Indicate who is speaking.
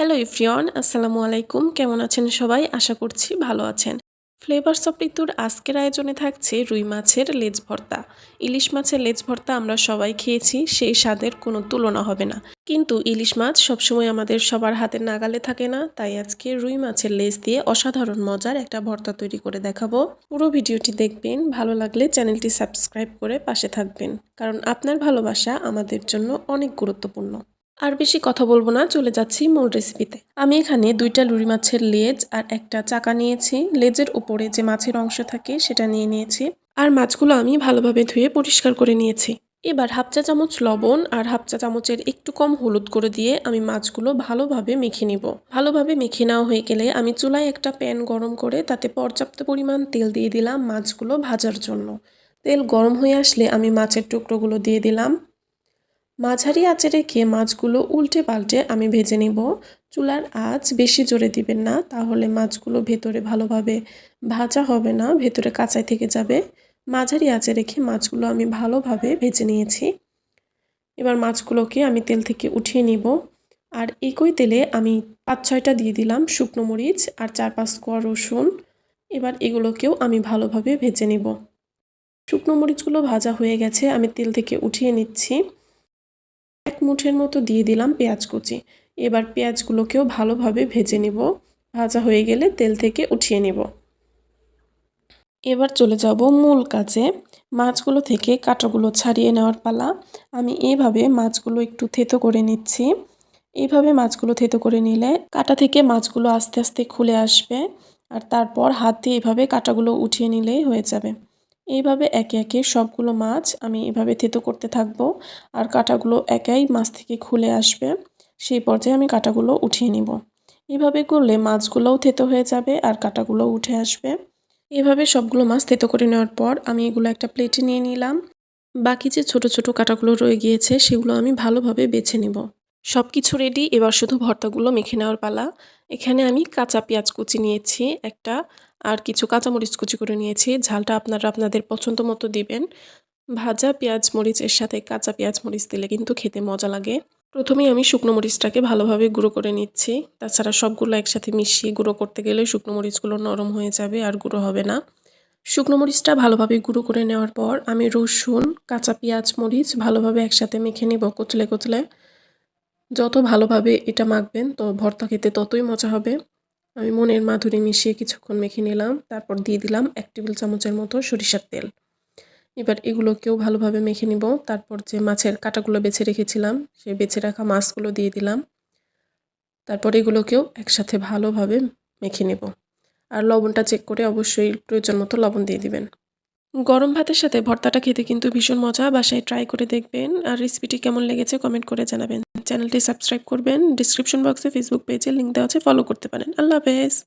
Speaker 1: Hello ইফরিয়ন আসসালামু আলাইকুম কেমন আছেন সবাই? আশা করছি ভালো আছেন। ফ্লেভার্স অফ ঋতুর আজকের আয়োজনে থাকছে রুই মাছের লেজ ভর্তা। ইলিশ মাছের লেজ ভর্তা আমরা সবাই খেয়েছি, সেই স্বাদের কোনো তুলনা হবে না। কিন্তু ইলিশ মাছ সবসময় আমাদের সবার হাতের নাগালে থাকে না, তাই আজকে রুই মাছের লেজ দিয়ে অসাধারণ মজার একটা ভর্তা তৈরি করে দেখাবো। পুরো ভিডিওটি দেখবেন, ভালো লাগলে চ্যানেলটি সাবস্ক্রাইব করে পাশে থাকবেন। কারণ আপনার ভালোবাসা আমাদের জন্য অনেক গুরুত্বপূর্ণ। আর বেশি কথা বলব না, চলে যাচ্ছি মূল রেসিপিতে আমি এখানে দুইটা লুড়ি মাছের লেজ আর একটা চাকা নিয়েছি। লেজের উপরে যে মাছের অংশ থাকে, সেটা নিয়ে নিয়েছি। আর মাছগুলো আমি ভালোভাবে ধুয়ে পরিষ্কার করে নিয়েছি। এবার হাফ চা চামচ লবণ আর হাফ চা চামচের একটু কম হলুদ করে দিয়ে আমি মাছগুলো ভালোভাবে মেখে নিব। ভালোভাবে মেখে নেওয়া হয়ে গেলে আমি চুলায় একটা প্যান গরম করে তাতে পর্যাপ্ত পরিমাণ তেল দিয়ে দিলাম মাছগুলো ভাজার জন্য। তেল গরম হয়ে আসলে আমি মাছের টুকরোগুলো দিয়ে দিলাম। মাঝারি আঁচে রেখে মাছগুলো উল্টে পাল্টে আমি ভেজে নিব। চুলার আঁচ বেশি জোরে দিবেন না, তাহলে মাছগুলো ভেতরে ভালোভাবে ভাজা হবে না, ভেতরে কাঁচাই থেকে যাবে। মাঝারি আঁচে রেখে মাছগুলো আমি ভালোভাবে ভেজে নিয়েছি। এবার মাছগুলোকে আমি তেল থেকে উঠিয়ে নিব। আর একই তেলে আমি পাঁচ ছয়টা দিয়ে দিলাম শুকনো মরিচ আর চার পাঁচ কোয়া রসুন। এবার এগুলোকেও আমি ভালোভাবে ভেজে নিব। শুকনো মরিচগুলো ভাজা হয়ে গেছে, আমি তেল থেকে উঠিয়ে নিচ্ছি। মুঠের মতো দিয়ে দিলাম পেঁয়াজ কুচি। এবার পেঁয়াজগুলোকেও ভালোভাবে ভেজে নিব। ভাজা হয়ে গেলে তেল থেকে উঠিয়ে নিব। এবার চলে যাব মূল কাজে। মাছগুলো থেকে কাঁটাগুলো ছাড়িয়ে নেওয়ার পালা। আমি এইভাবে মাছগুলো একটু থেতো করে নিচ্ছি। এইভাবে মাছগুলো থেতো করে নিলে কাটা থেকে মাছগুলো আস্তে আস্তে খুলে আসবে। আর তারপর হাত দিয়ে এভাবে কাটাগুলো উঠিয়ে নিলেই হয়ে যাবে। এইভাবে একে একে সবগুলো মাছ আমি এভাবে থেতো করতে থাকব। আর কাটাগুলো একাই মাছ থেকে খুলে আসবে। সেই পর্যায়ে আমি কাটাগুলো উঠিয়ে নিব। এভাবে করলে মাছগুলোও থেতো হয়ে যাবে আর কাটাগুলোও উঠে আসবে। এভাবে সবগুলো মাছ থেতো করে নেওয়ার পর আমি এগুলো একটা প্লেটে নিয়ে নিলাম। বাকি যে ছোট ছোট কাটাগুলো রয়ে গিয়েছে সেগুলো আমি ভালোভাবে বেছে নেব। সব কিছু রেডি এবার শুধু ভর্তাগুলো মেখে নেওয়ার পালা। এখানে আমি কাঁচা পেঁয়াজ কুচি নিয়েছি, একটা আর কিছু কাঁচামরিচ কুচি করে নিয়েছি। ঝালটা আপনারা আপনাদের পছন্দ মতো দিবেন। ভাজা পেঁয়াজ মরিচের সাথে কাঁচা পেঁয়াজ মরিচ দিলে কিন্তু খেতে মজা লাগে। প্রথমেই আমি শুকনো মরিচটাকে ভালোভাবে গুঁড়ো করে নিচ্ছি। তাছাড়া সবগুলো একসাথে মিশিয়ে গুঁড়ো করতে গেলে শুকনো মরিচগুলো নরম হয়ে যাবে আর গুঁড়ো হবে না। শুকনো মরিচটা ভালোভাবে গুঁড়ো করে নেওয়ার পর আমি রসুন, কাঁচা পেঁয়াজ, মরিচ ভালোভাবে একসাথে মেখে নিব কচলে কচলে যত ভালোভাবে এটা মাখবেন, তো ভর্তা খেতে ততই মজা হবে। আমি মনের মাধুরী মিশিয়ে কিছুক্ষণ মেখে নিলাম, তারপর দিয়ে দিলাম এক টেবিল চামচের মতো সরিষার তেল। এবার এগুলোকেও ভালোভাবে মেখে নিব। তারপর যে মাছের কাটাগুলো বেছে রেখেছিলাম, সেই বেছে রাখা মাছগুলো দিয়ে দিলাম। তারপর এগুলোকেও একসাথে ভালোভাবে মেখে নেব। আর লবণটা চেক করে অবশ্যই প্রয়োজন মতো লবণ দিয়ে দিবেন। গরম ভাতের সাথে ভর্তাটা খেতে কিন্তু ভীষণ মজা। বাসায় ট্রাই করে দেখবেন। আর রেসিপিটি কেমন লেগেছে কমেন্ট করে জানাবেন। চ্যানেলটি সাবস্ক্রাইব করবেন। ডিসক্রিপশন বক্সে ফেসবুক পেজে লিঙ্ক দেওয়া আছে। ফলো করতে পারেন। আল্লাহ হাফেজ।